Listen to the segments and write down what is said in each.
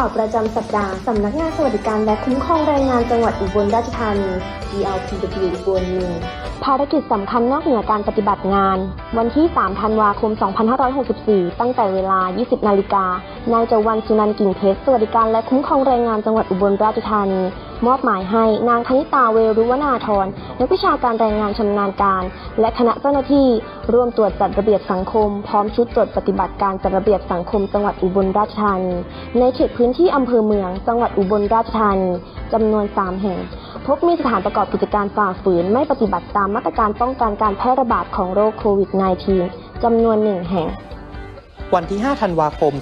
ข่าวประจำสัปดาห์ สำนักงานสวัสดิการและคุ้มครองแรงงานจังหวัดอุบลราชธานี DLPW อุบลหนึ่งภารกิจสำคัญนอกเหนือการปฏิบัติงาน วันที่ 3 ธันวาคม 2564 ตั้งแต่เวลา 20 นาฬิกา นายจวันสุนันกิ่งเพชรสวัสดิการและคุ้มครองแรงงานจังหวัดอุบลราชธานี มอบหมายให้นางธนิตาเวรุวนาธรนักวิชาการแรงงานชำนาญการ และคณะเจ้าหน้าที่ร่วมตรวจจัดระเบียบสังคม พร้อมชุดตรวจปฏิบัติการจัดระเบียบสังคมจังหวัดอุบลราชธานีในเขตพื้นที่อำเภอเมือง จังหวัดอุบลราชธานีจำนวน 3 แห่ง พบมีสถานประกอบกิจการฝ่าฝืนไม่ปฏิบัติตามมาตรการป้องกันการแพร่ระบาดของโรคโควิด -19 จำนวนหนึ่งแห่ง วันที่ 5 ธันวาคม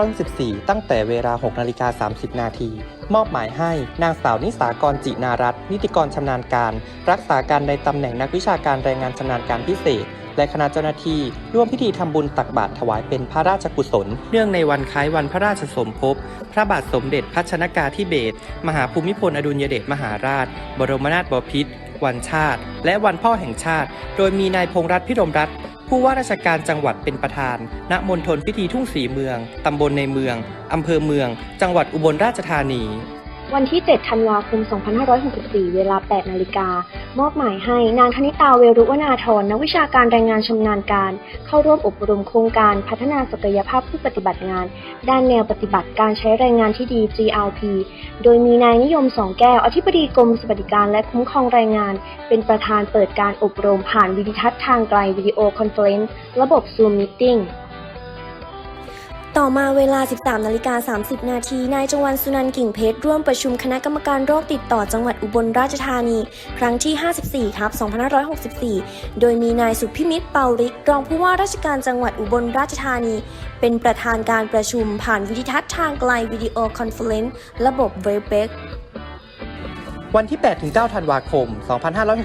2564ตั้งแต่เวลา 6 นาฬิกา 30 นาที มอบหมายให้นางสาวนิสากรจินารัตน์นิติกรชำนาญการ รักษาการในตำแหน่งนักวิชาการแรงงานชำนาญการพิเศษ และคณะเจ้าหน้าที่ ร่วมพิธีทำบุญตักบาตรถวายเป็นพระราชกุศล เนื่องในวันคล้ายวันพระราชสมภพ พระบาทสมเด็จพระชนากาธิเบศรมหาภูมิพลอดุลยเดชมหาราช บรมนาถบพิตรวันชาติ และวันพ่อแห่งชาติ โดยมีนายพงรัตน์พิรมรัตน์ ผู้ว่าราชการจังหวัดเป็นประธาน ณ มณฑลพิธีทุ่งสีเมือง ตำบลในเมือง อำเภอเมือง จังหวัดอุบลราชธานี วันที่ 7 ธันวาคม 2564 เวลา 8 นาฬิกา มอบหมายให้นางธนิตาเวรุวนาธรนักวิชาการแรงงานชำนาญการ เข้าร่วมอบรมโครงการพัฒนาศักยภาพผู้ปฏิบัติงาน ด้านแนวปฏิบัติการใช้แรงงานที่ดี GRP โดยมีนายนิยมสองแก้ว อธิบดีกรมสวัสดิการและคุ้มครองแรงงาน เป็นประธานเปิดการอบรมผ่านวิดีทัศน์ทางไกลวิดีโอคอนเฟอเรนซ์ระบบ Zoom Meeting ต่อมาเวลา 13นาฬิกา30 นาที นายจังวันสุนันท์กิ่งเพชรร่วมประชุมคณะกรรมการโรคติดต่อจังหวัดอุบลราชธานี ครั้งที่ 54ครับ2564 โดยมีนายสุพิมิตรเปาริกรองผู้ว่าราชการจังหวัดอุบลราชธานี เป็นประธานการประชุมผ่านวิดีทัศน์ทางไกลวิดีโอคอนเฟลเลนซ์ระบบเวเบ็ก วันที่ 8-9 ธันวาคม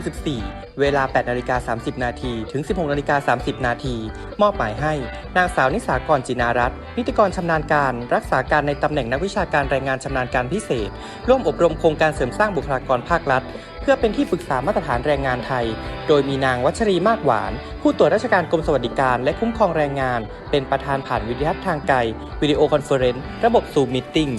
2564 เวลา 8นาฬิกา30 นาทีถึง 16นาฬิกา30 นาทีมอบหมายให้ นางสาวนิสากรจินารัตน์นิติกรชำนาญการ รักษาการในตำแหน่งนักวิชาการแรงงานชำนาญการพิเศษ ร่วมอบรมโครงการเสริมสร้างบุคลากรภาครัฐ เพื่อเป็นที่ปรึกษามาตรฐานแรงงานไทย โดยมีนางวัชรีมากหวาน ผู้ตรวจราชการกรมสวัสดิการ และคุ้มครองแรงงาน เป็นประธานผ่านวิดีทัศน์ทางไกลวิดีโอคอนเฟอเรนซ์ระบบซูมมิทติ้ง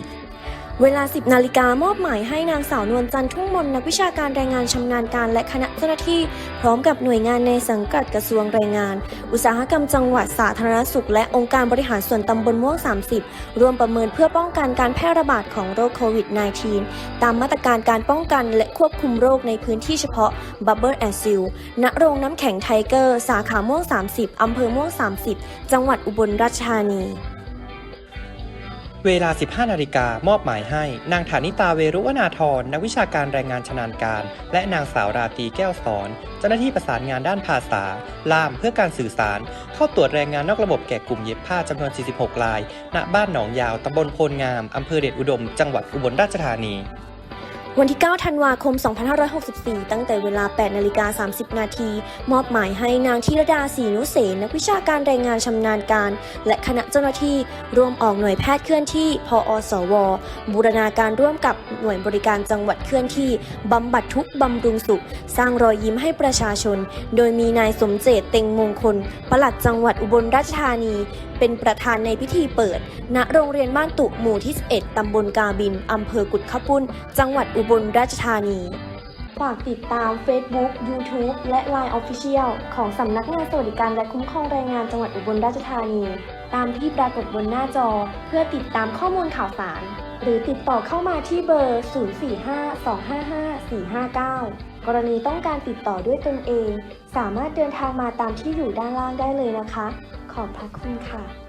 เวลา 10 นาฬิกามอบหมายให้นางสาวนวลจันทรุ่งมนนักวิชาการแรงงานชำนาญการและคณะเจ้าหน้าที่ พร้อมกับหน่วยงานในสังกัดกระทรวงแรงงาน อุตสาหกรรมจังหวัดสาธารณสุข และองค์การบริหารส่วนตำบลม่วง 30 ร่วมประเมินเพื่อป้องกันการแพร่ระบาดของโรคโควิด -19 ตามมาตรการการป้องกันและควบคุมโรคในพื้นที่เฉพาะ Bubble and Seal ณโรงน้ำแข็งไทเกอร์ สาขาม่วง 30อำเภอม่วง 30 จังหวัดอุบลราชธานี เวลา 15 นาฬิกามอบหมายให้ นางฐานิตาเวรุวนาธรนักวิชาการแรงงานชนานการ และนางสาวราตีแก้วสอน เจ้าหน้าที่ประสานงานด้านภาษา ล่ามเพื่อการสื่อสาร เข้าตรวจแรงงานนอกระบบแก่กลุ่มเย็บผ้าจำนวน 46 ราย ณ บ้านหนองยาวตำบลโพนงามอำเภอเดชอุดม จังหวัดอุบลราชธานี วันที่ 9 ธันวาคม 2564 ตั้งแต่เวลา 8 นาฬิกา 30 นาที มอบหมายให้นางธีรดาศรีนุเสนนักวิชาการแรงงานชำนาญการ และคณะเจ้าหน้าที่ร่วมออกหน่วยแพทย์เคลื่อนที่พอสว บูรณาการร่วมกับหน่วยบริการจังหวัดเคลื่อนที่บำบัดทุกข์บำรุงสุข สร้างรอยยิ้มให้ประชาชน โดยมีนายสมเจตเต็งมงคล ปลัดจังหวัดอุบลราชธานี เป็นประธานในพิธีเปิด ณ โรงเรียนบ้านตุหมู่ที่ 11 ตำบลกาบิน อำเภอกุดขปุ้น จังหวัดอุอุบลราชธานี ฝากติดตาม Facebook YouTube และ Line Official ของสำนักงานสวัสดิการและคุ้มครองแรงงานจังหวัดอุบลราชธานี ตามที่ปรากฏบนหน้าจอ เพื่อติดตามข้อมูลข่าวสาร หรือติดต่อเข้ามาที่เบอร์ 045-255-459 กรณีต้องการติดต่อด้วยตนเอง สามารถเดินทางมาตามที่อยู่ด้านล่างได้เลยนะคะ ขอบพระคุณค่ะ